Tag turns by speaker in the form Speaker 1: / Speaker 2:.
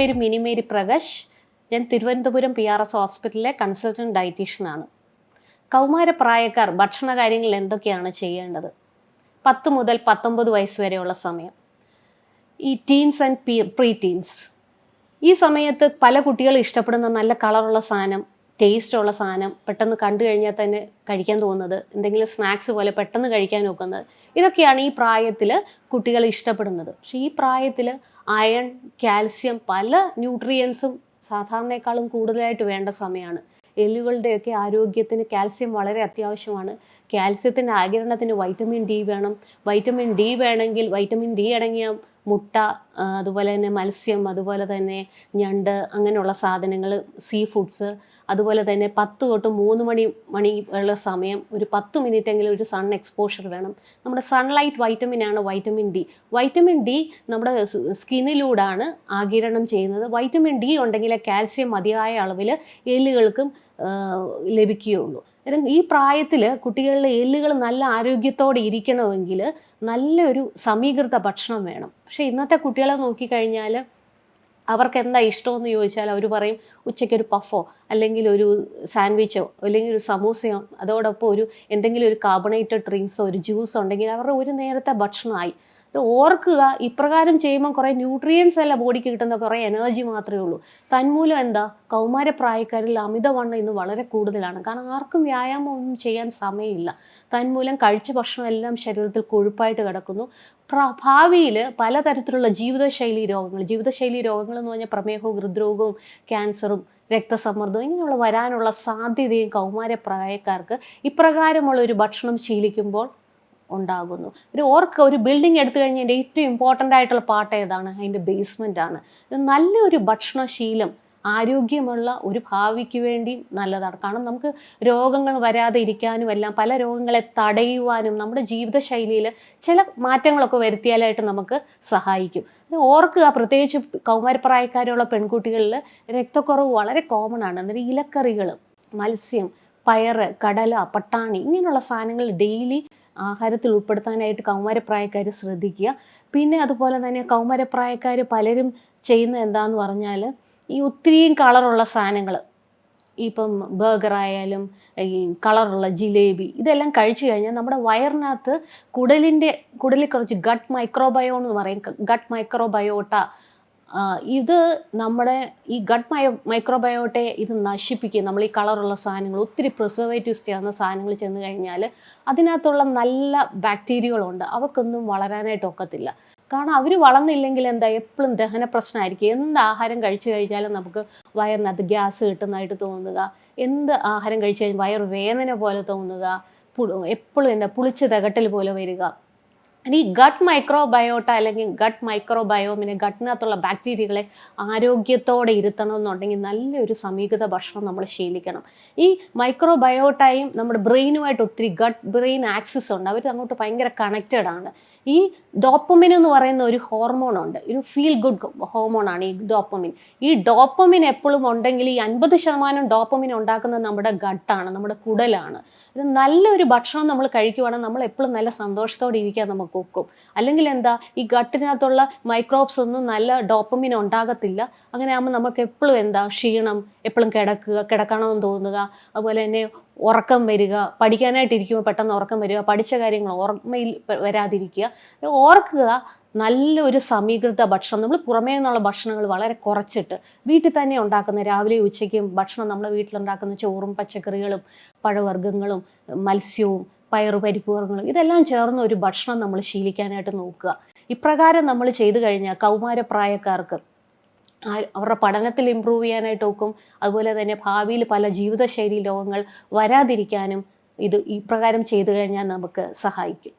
Speaker 1: പേര് മിനിമേരി പ്രകാശ്. ഞാൻ Thiruvananthapuram P R S ഹോസ്പിറ്റലിലെ കൺസൾട്ടന്റ് ഡയറ്റീഷ്യനാണ്. കൗമാരപ്രായക്കാർ ഭക്ഷണ കാര്യങ്ങളിൽ എന്തൊക്കെയാണ് ചെയ്യേണ്ടത്? പത്ത് മുതൽ പത്തൊമ്പത് വയസ്സ് വരെയുള്ള സമയം. ഈ ടീൻസ് ആൻഡ് പ്രീ ടീൻസ് ഈ സമയത്ത് പല കുട്ടികൾ ഇഷ്ടപ്പെടുന്ന നല്ല കളറുള്ള സാധനം ടേസ്റ്റ് ഉള്ള സാധനം പെട്ടെന്ന് കണ്ടു കഴിഞ്ഞാൽ തന്നെ കഴിക്കാൻ തോന്നുന്നത്. എന്തെങ്കിലും സ്നാക്സ് പോലെ പെട്ടെന്ന് കഴിക്കാൻ നോക്കുന്നത് ഇതൊക്കെയാണ് ഈ പ്രായത്തിൽ കുട്ടികൾ ഇഷ്ടപ്പെടുന്നത്. പക്ഷേ ഈ പ്രായത്തിൽ അയൺ കാൽസ്യം പല ന്യൂട്രിയൻസും സാധാരണയെക്കാളും കൂടുതലായിട്ട് വേണ്ട സമയമാണ് എല്ലുകളുടെയൊക്കെ ആരോഗ്യത്തിന് കാൽസ്യം വളരെ അത്യാവശ്യമാണ്. കാൽസ്യത്തിന്റെ ആകിരണത്തിന് വൈറ്റമിൻ ഡി വേണം. വൈറ്റമിൻ ഡി വേണമെങ്കിൽ വൈറ്റമിൻ ഡി അടങ്ങിയ മുട്ട അതുപോലെ തന്നെ മത്സ്യം അതുപോലെ തന്നെ ഞണ്ട് അങ്ങനെയുള്ള സാധനങ്ങൾ സീ ഫുഡ്സ് അതുപോലെ തന്നെ പത്ത് തൊട്ട് മൂന്ന് മണി മണി ഉള്ള സമയം ഒരു പത്ത് മിനിറ്റ് എങ്കിലും ഒരു സൺ എക്സ്പോഷർ വേണം. നമ്മുടെ സൺലൈറ്റ് വൈറ്റമിൻ ആണ് വൈറ്റമിൻ ഡി വൈറ്റമിൻ ഡി നമ്മുടെ സ്കിന്നിലൂടാണ് ആകിരണം ചെയ്യുന്നത്. വൈറ്റമിൻ ഡി ഉണ്ടെങ്കിൽ കാൽസ്യം മതിയായ അളവിൽ എല്ലുകൾക്കും ലഭിക്കുകയുള്ളൂ. കാരണം ഈ പ്രായത്തിൽ കുട്ടികളുടെ എല്ലുകൾ നല്ല ആരോഗ്യത്തോടെ ഇരിക്കണമെങ്കിൽ നല്ലൊരു സമീകൃത ഭക്ഷണം വേണം. പക്ഷേ ഇന്നത്തെ കുട്ടികളെ നോക്കിക്കഴിഞ്ഞാൽ അവർക്ക് എന്താ ഇഷ്ടമെന്ന് ചോദിച്ചാൽ അവർ പറയും ഉച്ചയ്ക്ക് ഒരു പഫോ അല്ലെങ്കിൽ ഒരു സാൻഡ്വിച്ചോ അല്ലെങ്കിൽ ഒരു സമൂസയോ അതോടൊപ്പം ഒരു എന്തെങ്കിലും ഒരു കാർബണേറ്റഡ് ഡ്രിങ്ക്സോ ഒരു ജ്യൂസോ ഉണ്ടെങ്കിൽ അവരുടെ ഒരു നേരത്തെ ഭക്ഷണമായി. ഓർക്കുക ഇപ്രകാരം ചെയ്യുമ്പോൾ കുറേ ന്യൂട്രിയൻസ് അല്ല ബോഡിക്ക് കിട്ടുന്ന കുറേ എനർജി മാത്രമേ ഉള്ളൂ. തന്മൂലം എന്താ? കൗമാരപ്രായക്കാരിൽ അമിതവണ്ണം ഇന്ന് വളരെ കൂടുതലാണ്. കാരണം ആർക്കും വ്യായാമം ഒന്നും ചെയ്യാൻ സമയമില്ല. തന്മൂലം കഴിച്ച ഭക്ഷണം എല്ലാം ശരീരത്തിൽ കൊഴുപ്പായിട്ട് കിടക്കുന്നു. ഭാവിയിൽ പലതരത്തിലുള്ള ജീവിതശൈലി രോഗങ്ങൾ ജീവിതശൈലി രോഗങ്ങൾ എന്ന് പറഞ്ഞാൽ പ്രമേഹവും ഹൃദ്രോഗവും ക്യാൻസറും രക്തസമ്മർദ്ദവും ഇങ്ങനെയുള്ള വരാനുള്ള സാധ്യതയും കൗമാരപ്രായക്കാർക്ക് ഇപ്രകാരമുള്ള ഒരു ഭക്ഷണം ശീലിക്കുമ്പോൾ ഉണ്ടാകുന്നു. ഒരു ഓർക്ക് ഒരു ബിൽഡിംഗ് എടുത്തു കഴിഞ്ഞാൽ ഏറ്റവും ഇമ്പോർട്ടന്റ് ആയിട്ടുള്ള പാർട്ട് ഏതാണ്? അതിന്റെ ബേസ്മെന്റ് ആണ്. ഇത് നല്ലൊരു ഭക്ഷണശീലം ആരോഗ്യമുള്ള ഒരു ഭാവിക്ക് വേണ്ടി നല്ലതാണ്. കാരണം നമുക്ക് രോഗങ്ങൾ വരാതെ ഇരിക്കാനും എല്ലാം പല രോഗങ്ങളെ തടയുവാനും നമ്മുടെ ജീവിതശൈലിയിൽ ചില മാറ്റങ്ങളൊക്കെ വരുത്തിയാലായിട്ട് നമുക്ക് സഹായിക്കും. ഓർക്കുക പ്രത്യേകിച്ച് കൗമാരപ്രായക്കാരുള്ള പെൺകുട്ടികളിൽ രക്തക്കുറവ് വളരെ കോമൺ ആണ്. എന്നിട്ട് ഇലക്കറികൾ മത്സ്യം പയറ് കടല പട്ടാണി ഇങ്ങനെയുള്ള സാധനങ്ങൾ ഡെയിലി ആഹാരത്തിൽ ഉൾപ്പെടുത്താനായിട്ട് കൗമാരപ്രായക്കാർ ശ്രദ്ധിക്കുക. പിന്നെ അതുപോലെ തന്നെ കൗമാരപ്രായക്കാർ പലരും ചെയ്യുന്ന എന്താന്ന് പറഞ്ഞാൽ ഈ ഒത്തിരിയും കളറുള്ള സാധനങ്ങൾ ഇപ്പം ബർഗർ ആയാലും ഈ കളറുള്ള ജിലേബി ഇതെല്ലാം കഴിച്ചു കഴിഞ്ഞാൽ നമ്മുടെ വയറിനകത്ത് കുടലിന്റെ കുടലിൽ കുറച്ച് ഗട്ട് മൈക്രോബയോ എന്ന് പറയും. ഗട്ട് മൈക്രോബയോട്ട ഇത് നമ്മുടെ ഈ ഗഡ് മയോ മൈക്രോബയോട്ടെ ഇത് നശിപ്പിക്കും നമ്മൾ ഈ കളറുള്ള സാധനങ്ങൾ ഒത്തിരി പ്രിസർവേറ്റീവ്സ് ചേർന്ന സാധനങ്ങൾ ചെന്ന് കഴിഞ്ഞാൽ അതിനകത്തുള്ള നല്ല ബാക്ടീരിയകളുണ്ട് അവർക്കൊന്നും വളരാനായിട്ട് ഒക്കത്തില്ല. കാരണം അവർ വളർന്നില്ലെങ്കിൽ എന്താ എപ്പോഴും ദഹന പ്രശ്നമായിരിക്കും. എന്ത് ആഹാരം കഴിച്ചു കഴിഞ്ഞാലും നമുക്ക് വയറിനകത്ത് ഗ്യാസ് കിട്ടുന്നതായിട്ട് തോന്നുക. എന്ത് ആഹാരം കഴിച്ചു കഴിഞ്ഞാൽ വയർ വേദന പോലെ തോന്നുക. എപ്പോഴും എന്താ പുളിച്ച് തകട്ടൽ പോലെ വരിക. ഇനി ഗട്ട് മൈക്രോബയോട്ട അല്ലെങ്കിൽ ഗട്ട് മൈക്രോബയോമിനെ ഗട്ടിനകത്തുള്ള ബാക്ടീരിയകളെ ആരോഗ്യത്തോടെ ഇരുത്തണമെന്നുണ്ടെങ്കിൽ നല്ലൊരു സമീകൃത ഭക്ഷണം നമ്മൾ ശീലിക്കണം. ഈ മൈക്രോബയോട്ടയും നമ്മുടെ ബ്രെയിനുമായിട്ട് ഒത്തിരി ഗട്ട് ബ്രെയിൻ ആക്സിസ് ഉണ്ട്. അവർ അങ്ങോട്ട് ഭയങ്കര കണക്റ്റഡ് ആണ്. ഈ ഡോപ്പമിൻ എന്ന് പറയുന്ന ഒരു ഹോർമോൺ ഉണ്ട്. ഒരു ഫീൽ ഗുഡ് ഹോർമോണാണ് ഈ ഡോപ്പമിൻ ഈ ഡോപ്പമിൻ എപ്പോഴും ഉണ്ടെങ്കിൽ ഈ അൻപത് ശതമാനം ഡോപ്പമിൻ ഉണ്ടാക്കുന്നത് നമ്മുടെ ഗട്ടാണ് നമ്മുടെ കുടലാണ്. ഒരു നല്ലൊരു ഭക്ഷണം നമ്മൾ കഴിക്കുവാണെങ്കിൽ നമ്മൾ എപ്പോഴും നല്ല സന്തോഷത്തോടെ ഇരിക്കാൻ നമുക്ക് ഒക്കും അല്ലെങ്കിൽ എന്താ ഈ ഗട്ടിനകത്തുള്ള മൈക്രോബ്സ് ഒന്നും നല്ല ഡോപ്പമിൻ ഉണ്ടാകത്തില്ല. അങ്ങനെ ആകുമ്പോൾ നമുക്ക് എപ്പോഴും എന്താ ക്ഷീണം എപ്പോഴും കിടക്കുക കിടക്കണമെന്ന് തോന്നുക. അതുപോലെ തന്നെ ഉറക്കം വരിക പഠിക്കാനായിട്ടിരിക്കുമ്പോൾ പെട്ടെന്ന് ഉറക്കം വരിക പഠിച്ച കാര്യങ്ങൾ ഓർമ്മയിൽ വരാതിരിക്കുക. ഓർക്കുക നല്ലൊരു സമീകൃത ഭക്ഷണം. നമ്മൾ പുറമേ നിന്നുള്ള ഭക്ഷണങ്ങൾ വളരെ കുറച്ചിട്ട് വീട്ടിൽ തന്നെ ഉണ്ടാക്കുന്ന രാവിലെ ഉച്ചയ്ക്കും ഭക്ഷണം നമ്മുടെ വീട്ടിലുണ്ടാക്കുന്ന ചോറും പച്ചക്കറികളും പഴവർഗങ്ങളും മത്സ്യവും പയറു പരിപ്പ് വർഗങ്ങൾ ഇതെല്ലാം ചേർന്ന് ഒരു ഭക്ഷണം നമ്മൾ ശീലിക്കാനായിട്ട് നോക്കുക. ഇപ്രകാരം നമ്മൾ ചെയ്തു കഴിഞ്ഞാൽ കൗമാരപ്രായക്കാർക്ക് അവരുടെ പഠനത്തിൽ ഇമ്പ്രൂവ് ചെയ്യാനായിട്ട് നോക്കും. അതുപോലെ തന്നെ ഭാവിയിൽ പല ജീവിതശൈലി രോഗങ്ങൾ വരാതിരിക്കാനും ഇത് ഇപ്രകാരം ചെയ്തു കഴിഞ്ഞാൽ നമുക്ക് സഹായിക്കും.